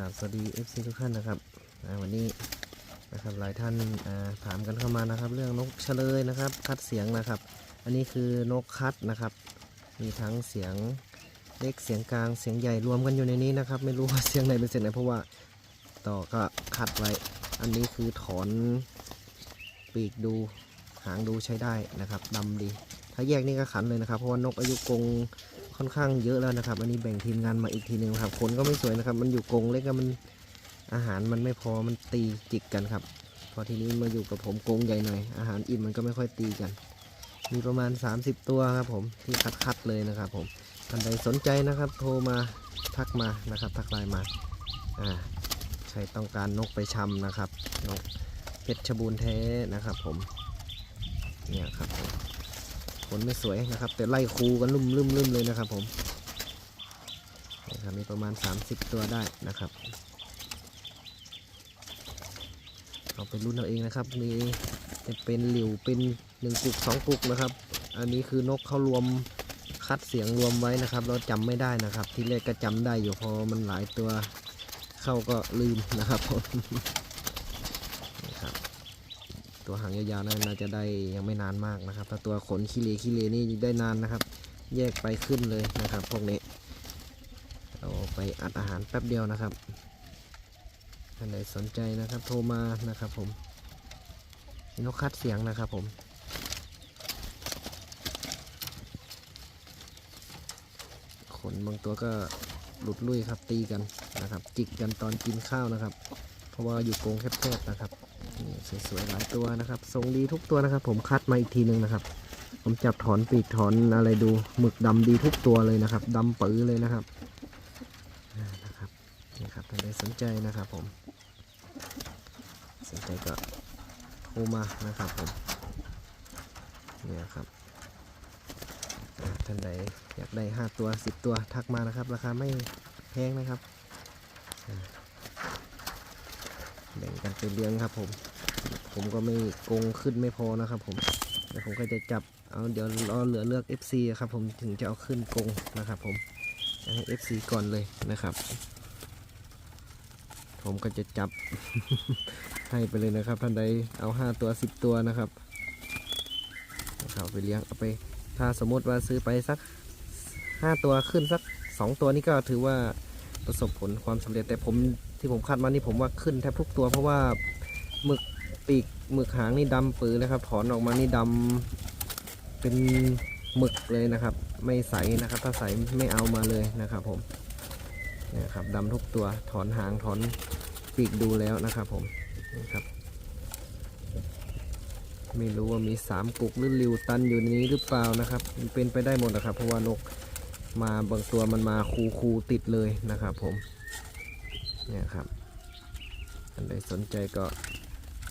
ราบสวัสดี FC ทุกท่านนะครับวันนี้นะครับหลายท่านถามกันเข้ามานะครับ เรื่องนกเฉลยนะครับ คัดเสียงนะครับ อันนี้คือนกคัดนะครับ มีทั้งเสียงเล็กเสียงกลางเสียงใหญ่รวมกันอยู่ในนี้นะครับ ไม่รู้ว่าเสียงไหนเป็นเสียงไหนเพราะว่าต่อก็คัดไว้ อันนี้คือถอนปีกดูหางดูใช้ได้นะครับดำดี ถ้าแยกนี่ก็ขันเลยนะครับ เพราะว่านกอายุกรง ค่อนข้างเยอะแล้วนะครับ อันนี้แบ่งทีมงานมาอีกทีหนึ่งครับขนก็ไม่สวยนะครับ มันอยู่กรงเล็กก็มันอาหารมันไม่พอมันตีจิกกันครับ พอทีนี้มาอยู่กับผมกรงใหญ่หน่อยอาหารอิ่มมันก็ไม่ค่อยตีกัน มีประมาณ 30 ตัวครับผมที่คัดๆเลยนะครับ ผมท่านใดสนใจนะครับโทรมาทักมานะครับทักไลน์มาอ่าใครต้องการนกไปชำนะครับนกเพชรบูรณ์แท้นะครับ ผมเนี่ยครับผม ผลไม่สวยนะครับ แต่ไล่คูกันลุ่มลุ่มลุ่มเลยนะครับ ผมนะครับมีประมาณ 30 ตัวได้นะครับเอาไปรุ่นเอาเองนะครับ มีจะเป็นหลิวเป็นหนึ่งปุกสองปุกนะครับ อันนี้คือนกเขารวมคัดเสียงรวมไว้นะครับ เราจำไม่ได้นะครับ ที่แรกก็จำได้อยู่พอมันหลายตัวเข้าก็ลืมนะครับผม ตัวหางยาวๆนั่นน่าจะได้ยังไม่นานมากนะครับถ้าตัวขนขี้เลขี้เลนี่ได้นานนะครับ แยกไปขึ้นเลยนะครับ พวกนี้เราไปอัดอาหารแป๊บเดียวนะครับท่านใดสนใจนะครับโทรมานะครับผมนกคัดเสียงนะครับผมขนบางตัวก็หลุดลุยครับตีกันนะครับ จิกกันตอนกินข้าวนะครับ เพราะว่าอยู่กรงแคบๆนะครับ นี่สวยๆหลายตัวนะครับทรงดีทุกตัวนะครับ ผมคัดมาอีกทีหนึ่งนะครับ ผมจับถอนปีกถอนอะไรดูหมึกดำดีทุกตัวเลยนะครับดำปื้อเลยนะครับนะครับนี่ครับท่านใดสนใจนะครับ ผม สนใจก็โทรมานะครับ ผมเนี่ยครับท่านใดอยากได้ห้าตัวสิบตัวทักมานะครับ ราคาไม่แพงนะครับอ่าแบ่ง กันไปเลี้ยงครับผม ผมก็ไม่โกงขึ้นไม่พอนะครับผมเดี๋ยวผมก็จะจับเอาเดี๋ยวรอเหลือเลือก FC ครับผมถึงจะเอาขึ้นกงนะครับผมให้ FC ก่อนเลยนะครับ ผมก็จะจับให้ไปเลยนะครับท่านใดเอา 5 ตัว 10 ตัวนะครับเอาไปเลี้ยงเอาไป ถ้าสมมติว่าซื้อไปสัก 5 ตัวขึ้นสัก 2 ตัวนี่ก็ถือว่าประสบผลความสำเร็จแต่ผม ที่ผมคาดมานี่ผมว่าขึ้นแทบทุกตัว เพราะว่าหมึกปีกหมึกหางนี่ดำปื้อเลยครับ ถอนออกมานี่ดำเป็นหมึกเลยนะครับ ไม่ใสนะครับ ถ้าใสไม่เอามาเลยนะครับผมเนี่ยครับดำทุกตัวถอนหางถอนปีกดูแล้วนะครับผมนี่ครับ ไม่รู้ว่ามีสามกุกหรือริวตันอยู่ในนี้หรือเปล่านะครับเป็นไปได้หมดนะครับ เพราะว่านกมาบางตัวมันมาคูคูติดเลยนะครับผม เนี่ยครับอันใดสนใจก็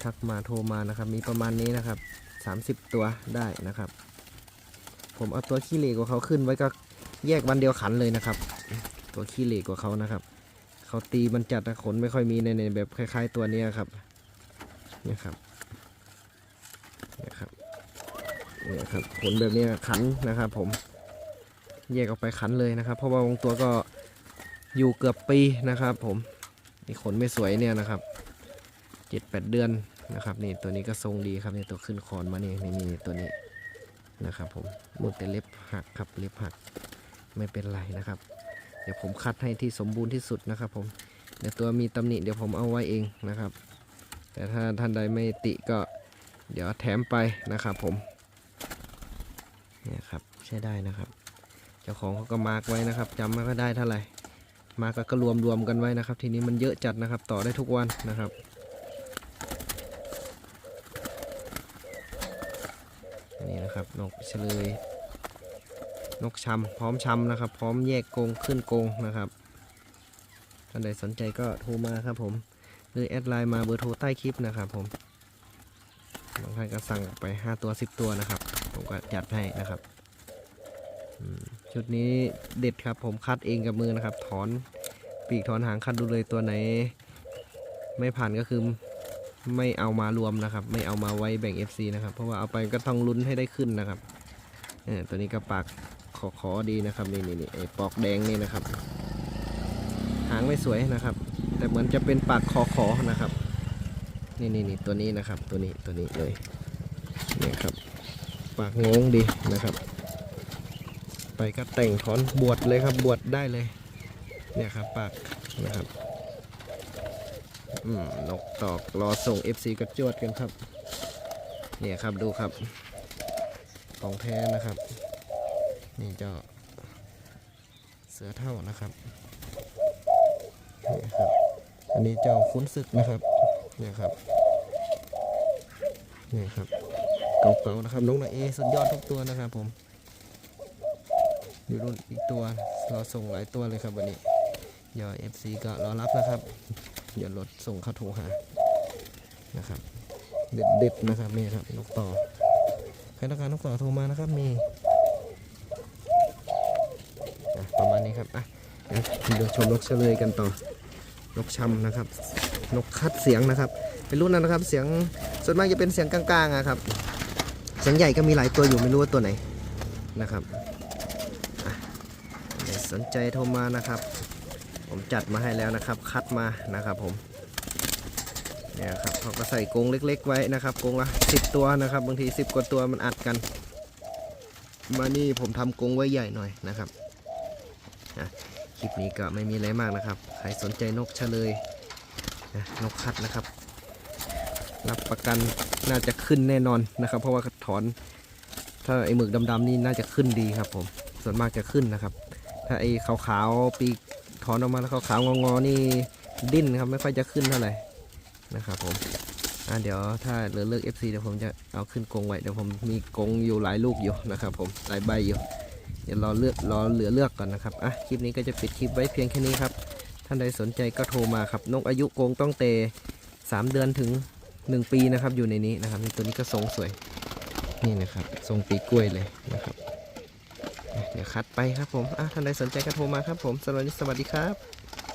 ทักมาโทรมานะครับ มีประมาณนี้นะครับ 30 ตัวได้นะครับ ผมเอาตัวขี้เหล็กกว่าเขาขึ้นไว้ก็แยกวันเดียวขันเลยนะครับ ตัวขี้เหล็กกว่าเขานะครับเขาตีมันจัดนะขนไม่ค่อยมีในในแบบคล้าย ๆ ตัวนี้ครับเนี่ยครับเนี่ยครับนี่ครับขนแบบนี้ขันนะครับผมแยกออกไปขันเลยนะครับ เพราะว่าบางตัวก็อยู่เกือบปีนะครับผม นี่ขนไม่สวยเนี่ยนะครับเจ็ดแปดเดือนนะครับนี่ตัวนี้ก็ทรงดีครับนี่ตัวขึ้นคอนมานี่นี่นี่ตัวนี้นะครับ ผมหมดแต่เล็บหักครับเล็บหักไม่เป็นไรนะครับ เดี๋ยวผมคัดให้ที่สมบูรณ์ที่สุดนะครับ ผมเดี๋ยวตัวมีตำหนิเดี๋ยวผมเอาไว้เองนะครับ แต่ถ้าท่านใดไม่ติก็เดี๋ยวแถมไปนะครับ ผมเนี่ยครับใช้ได้นะครับ เจ้าของเขาก็มาร์กไว้นะครับจำไม่ค่อยได้เท่าไหร่ มาก็รวมรวมกันไว้นะครับ ทีนี้มันเยอะจัดนะครับ ต่อได้ทุกวันนะครับนี่นะครับนกเฉลย นกชำพร้อมชำนะครับ พร้อมแยกกงขึ้นกงนะครับท่านใดสนใจก็โทรมาครับผมหรือแอดไลน์มาเบอร์โทรใต้คลิปนะครับผมบางท่านก็สั่งไป 5 ตัว 10 ตัวนะครับ ผมก็จัดให้นะครับ ชุดนี้เด็ดครับผมคัดเองกับมือนะครับ ถอนปีกถอนหางคัดดูเลยตัวไหน ไม่ผ่านก็คือไม่เอามารวมนะครับ ไม่เอามาไว้แบ่ง FC นะครับ เพราะว่าเอาไปก็ต้องลุ้นให้ได้ขึ้นนะครับเออตัวนี้ก็ปากขอขอดีนะครับนี่นี่นี่ไอปอกแดงนี่นะครับ หางไม่สวยนะครับ แต่เหมือนจะเป็นปากคอขอนะครับนี่นี่นี่ตัวนี้นะครับ ตัวนี้ตัวนี้เลยเนี่ยครับ ปากงงดีนะครับ ไปก็แต่งถอนบวชเลยครับบวชได้เลย เนี่ยครับปากนะครับนกตอกรอส่ง FC กระจวดกันครับ เนี่ยครับดูครับ ของแท้นะครับ นี่เจ้าเสือเท่านะครับนี่ครับ อันนี้เจ้าคุ้นศึกนะครับ เนี่ยครับนี่ครับเก่าๆนะครับนกนาเอสุดยอดทุกตัวนะครับผม อยู่รุ่นอีกตัวรอส่งหลายตัวเลยครับวันนี้เดี๋ยว FC ก็รอรับนะครับเดี๋ยวรถส่งเข้าโทรหานะครับเด็ดๆนะครับนี่ครับนกต่อใครต้องการนกต่อโทรมานะครับมีประมาณนี้ครับอะเดี๋ยวชมนกเฉลยกันต่อนกชำนะครับ นกคัดเสียงนะครับ เป็นรุ่นนั้นนะครับ เสียงส่วนมากจะเป็นเสียงกลางๆอะครับ เสียงใหญ่ก็มีหลายตัวอยู่ไม่รู้ว่าตัวไหนนะครับ สนใจโทรมานะครับ ผมจัดมาให้แล้วนะครับ คัดมานะครับผมเนี่ยครับเขาก็ใส่กรงเล็ก ๆ ไว้นะครับกรงละ10ตัวนะครับ บางที10กว่าตัวมันอัดกัน มานี่ผมทำกรงไว้ใหญ่หน่อยนะครับคลิปนี้ก็ไม่มีอะไรมากนะครับ ใครสนใจนกเฉลยนะนกคัดนะครับ รับประกันน่าจะขึ้นแน่นอนนะครับ เพราะว่าถอน ถ้าไอหมึกดำๆนี่น่าจะขึ้นดีครับผม ส่วนมากจะขึ้นนะครับ ถ้าไอ้ขาวๆปีกถอนออกมาแล้วขาวๆงอๆนี่ดิ้นครับไม่ค่อยจะขึ้นเท่าไหร่นะครับผมอะเดี๋ยวถ้าเหลือเลือก FC เดี๋ยวผมจะเอาขึ้นกรงไว้เดี๋ยวผมมีกรงอยู่หลายลูกอยู่นะครับผมหลายใบอยู่เดี๋ยวรอเลือกรอเหลือเลือกก่อนนะครับอะคลิปนี้ก็จะปิดคลิปไว้เพียงแค่นี้ครับท่านใดสนใจก็โทรมาครับนกอายุกรงต้องเต3เดือนถึง 1 ปีนะครับอยู่ในนี้นะครับตัวนี้ก็ทรงสวยนี่นะครับทรงปีกล้วยเลยนะครับ เดี๋ยวคัดไปครับผมอะท่านใดสนใจก็โทรมาครับผมสวัสดีสวัสดีครับ